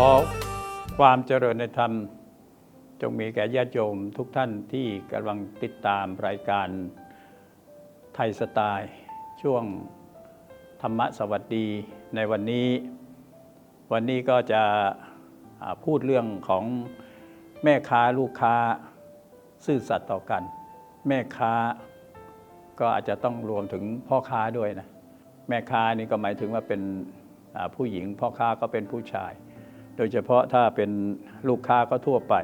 อความเจริญในธรรม จงมีแก่ญาติโยมทุกท่านที่กำลังติดตามรายการไทยสไตล์ ช่วงธรรมะสวัสดีในวันนี้ วันนี้ก็จะพูดเรื่องของแม่ค้าลูกค้าซื่อสัตย์ต่อกัน แม่ค้าก็อาจจะต้องรวมถึงพ่อค้าด้วยนะแม่ค้านี่ก็หมายถึงว่าเป็นผู้หญิง พ่อค้าก็เป็นผู้ชาย โดยเฉพาะถ้าเป็นลูกค้าก็ทั่วไป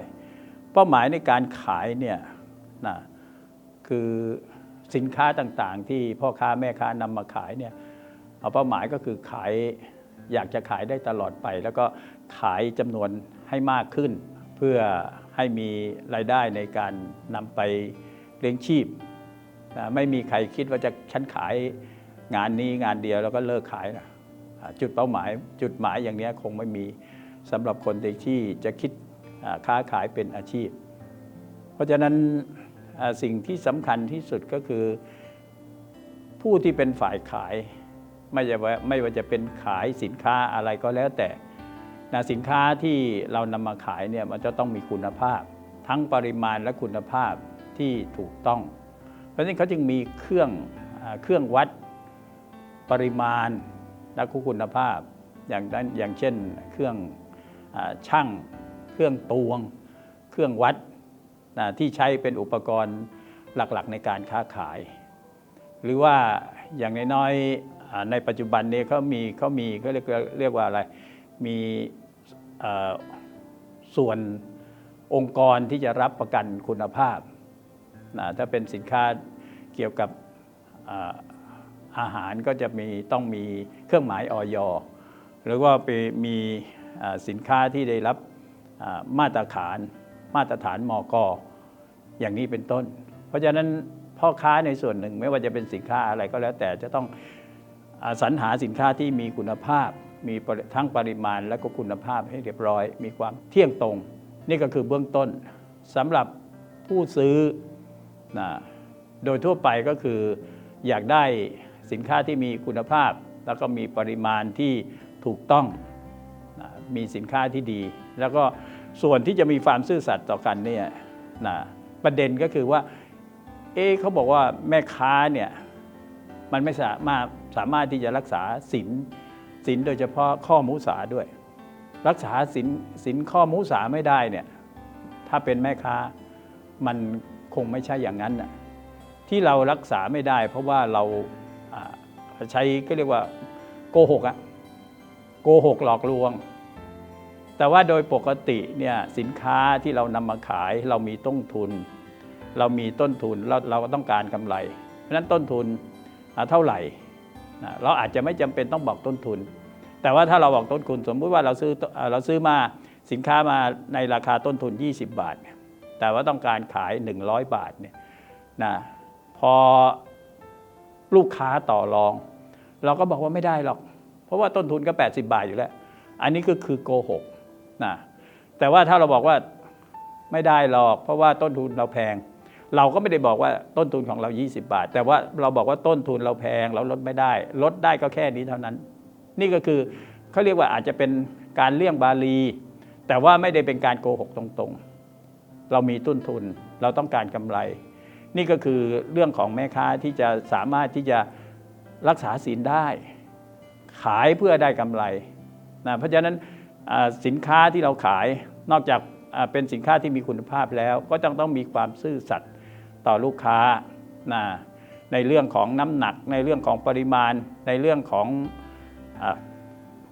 เป้าหมายในการขายเนี่ยนะคือสินค้าต่างๆ ที่พ่อค้าแม่ค้านำมาขายเนี่ยเอาเป้าหมายก็คือขายอยากจะขายได้ตลอดไป แล้วก็ขายจำนวนให้มากขึ้น เพื่อให้มีรายได้ในการนำไปเลี้ยงชีพนะไม่มีใครคิดว่าจะฉันขายงานนี้งานเดียวแล้วก็เลิกขายนะจุดเป้าหมายจุดหมายอย่างนี้คงไม่มี สำหรับคนที่จะคิดค้าขายเป็นอาชีพ เพราะฉะนั้นสิ่งที่สำคัญที่สุดก็คือ ผู้ที่เป็นฝ่ายขาย ไม่ว่าไม่ว่าจะเป็นขายสินค้าอะไรก็แล้วแต่นะสินค้าที่เรานำมาขายเนี่ยมันจะต้องมีคุณภาพ ทั้งปริมาณและคุณภาพที่ถูกต้อง เพราะฉะนั้นเขาจึงมีเครื่องเครื่องวัดปริมาณและคุณภาพอย่างนั้นอย่างเช่น เครื่อง ช่างเครื่องตวง เครื่องวัดที่ใช้เป็นอุปกรณ์หลักๆ ในการค้าขาย หรือว่าอย่างน้อยๆในปัจจุบันนี้เขามีเขามีเขาเรียกเรียกว่าอะไรมีส่วนองค์กรที่จะรับประกันคุณภาพนะถ้าเป็นสินค้าเกี่ยวกับอาหารก็จะมีต้องมีเครื่องหมายออยหรือว่าไปมี สินค้าที่ได้รับมาตรฐานมาตรฐานมกอย่างนี้เป็นต้น เพราะฉะนั้นพ่อค้าในส่วนหนึ่งไม่ว่าจะเป็นสินค้าอะไรก็แล้วแต่จะต้องอสรรหาสินค้าที่มีคุณภาพ มีทั้งปริมาณและก็คุณภาพให้เรียบร้อย มีความเที่ยงตรง นี่ก็คือเบื้องต้นสำหรับผู้ซื้อนะโดยทั่วไปก็คืออยากได้สินค้าที่มีคุณภาพ แล้วก็มีปริมาณที่ถูกต้อง มีสินค้าที่ดี แล้วก็ส่วนที่จะมีความซื่อสัตย์ต่อกันเนี่ยนะประเด็นก็คือว่า เอ๊ะเขาบอกว่าแม่ค้าเนี่ยมันไม่สามารถสามารถที่จะรักษาสินสินโดยเฉพาะข้อมุสาด้วย รักษาสินสินข้อมุสาไม่ได้เนี่ยถ้าเป็นแม่ค้ามันคงไม่ใช่อย่างนั้นน่ะที่เรารักษาไม่ได้ เพราะว่าเราใช้ก็เรียกว่าโกหกอะโกหกหลอกลวง แต่ว่าโดยปกติเนี่ยสินค้าที่เรานำมาขาย เรามีต้นทุน เรามีต้นทุนเราเราก็ต้องการกำไร เพราะฉะนั้นต้นทุนเท่าไหร่นะเราอาจจะไม่จำเป็นต้องบอกต้นทุน แต่ว่าถ้าเราบอกต้นทุน สมมุติว่าเราซื้อเราซื้อมาสินค้ามาในราคาต้นทุน 20 บาท แต่ว่าต้องการขาย 100 บาทเนี่ยนะพอลูกค้าต่อรอง เราก็บอกว่าไม่ได้หรอก เพราะว่าต้นทุนก็ 80 บาทอยู่แล้ว อันนี้ก็คือโกหก นะแต่ว่าถ้าเราบอกว่าไม่ได้หรอก เพราะว่าต้นทุนเราแพง เราก็ไม่ได้บอกว่าต้นทุนของเรา 20 บาท แต่ว่าเราบอกว่าต้นทุนเราแพงเราลดไม่ได้ ลดได้ก็แค่นี้เท่านั้น นี่ก็คือเขาเรียกว่าอาจจะเป็นการเลี่ยงบาลี แต่ว่าไม่ได้เป็นการโกหกตรงๆ เรามีต้นทุนเราต้องการกำไร นี่ก็คือเรื่องของแม่ค้าที่จะสามารถที่จะรักษาศีลได้ ขายเพื่อได้กำไรนะเพราะฉะนั้น สินค้าที่เราขายนอกจากเป็นสินค้าที่มีคุณภาพแล้ว ก็ต้องต้องมีความซื่อสัตย์ต่อลูกค้านะในเรื่องของน้ำหนัก ในเรื่องของปริมาณ ในเรื่องของอ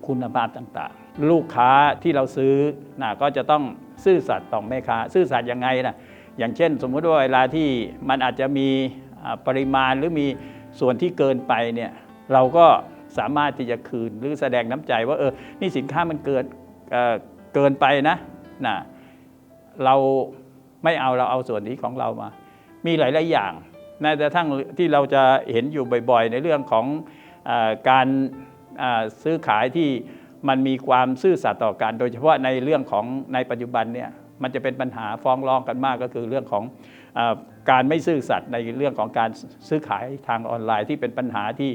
คุณภาพต่างๆ ลูกค้าที่เราซื้อนะก็จะต้องซื่อสัตย์ต่อแม่ค้า ซื่อสัตย์ยังไงนะอย่างเช่น สมมุติว่าเวลาที่มันอาจจะมีปริมาณหรือมีส่วนที่เกินไปเนี่ยเราก็สามารถที่จะคืนหรือแสดงน้ำใจว่าเออนี่สินค้ามันเกิน เกินไปนะนะเราไม่เอาเราเอาส่วนนี้ของเรามา มีหลาย ๆ อย่างแม้แต่ทั้งที่เราจะเห็นอยู่บ่อย ๆ ในเรื่องของอการซื้อขายที่มันมีความซื่อสัตย์ต่อกัน โดยเฉพาะในเรื่องของในปัจจุบันเนี่ยมันจะเป็นปัญหาฟ้องร้องกันมากก็คือเรื่องของอการไม่ซื่อสัตย์ในเรื่องของการซื้อขายทางออนไลน์ที่เป็นปัญหาที่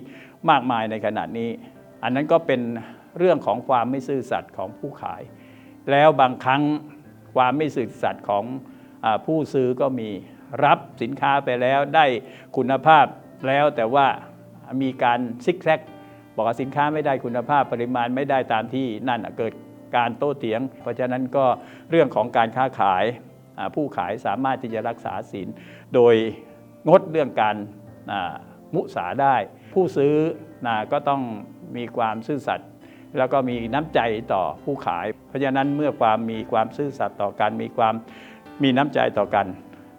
มากมายในขณะนี้ อันนั้นก็เป็น เรื่องของความไม่ซื่อสัตย์ของผู้ขาย แล้วบางครั้งความไม่สื่อสัตย์ของอผู้ซื้อก็มีรับสินค้าไปแล้วได้คุณภาพแล้วแต่ว่ามีการซิกแซกบอกว่าสินค้าไม่ได้คุณภาพปริมาณไม่ได้ตามที่นั่นเกิดการโต้เถียง เพราะฉะนั้นก็เรื่องของการค้าขายผู้ขายสามารถที่จะรักษาศีลโดยงดเรื่องการมุสาได้ ผู้ซื้อนะก็ต้องมีความซื่อสัตย์ แล้วก็มีน้ำใจต่อผู้ขาย เพราะฉะนั้นเมื่อความมีความซื่อสัตย์ต่อกันมีความมีน้ำใจต่อกัน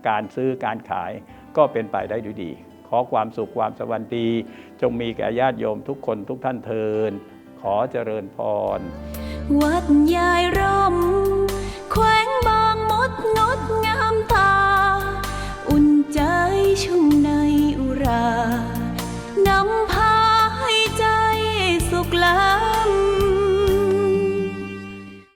การซื้อการขายก็เป็นไปได้ด้วยดี ขอความสุขความสวัสดี จงมีแก่ญาติโยมทุกคนทุกท่านเทินขอเจริญพร วัดยายร่ม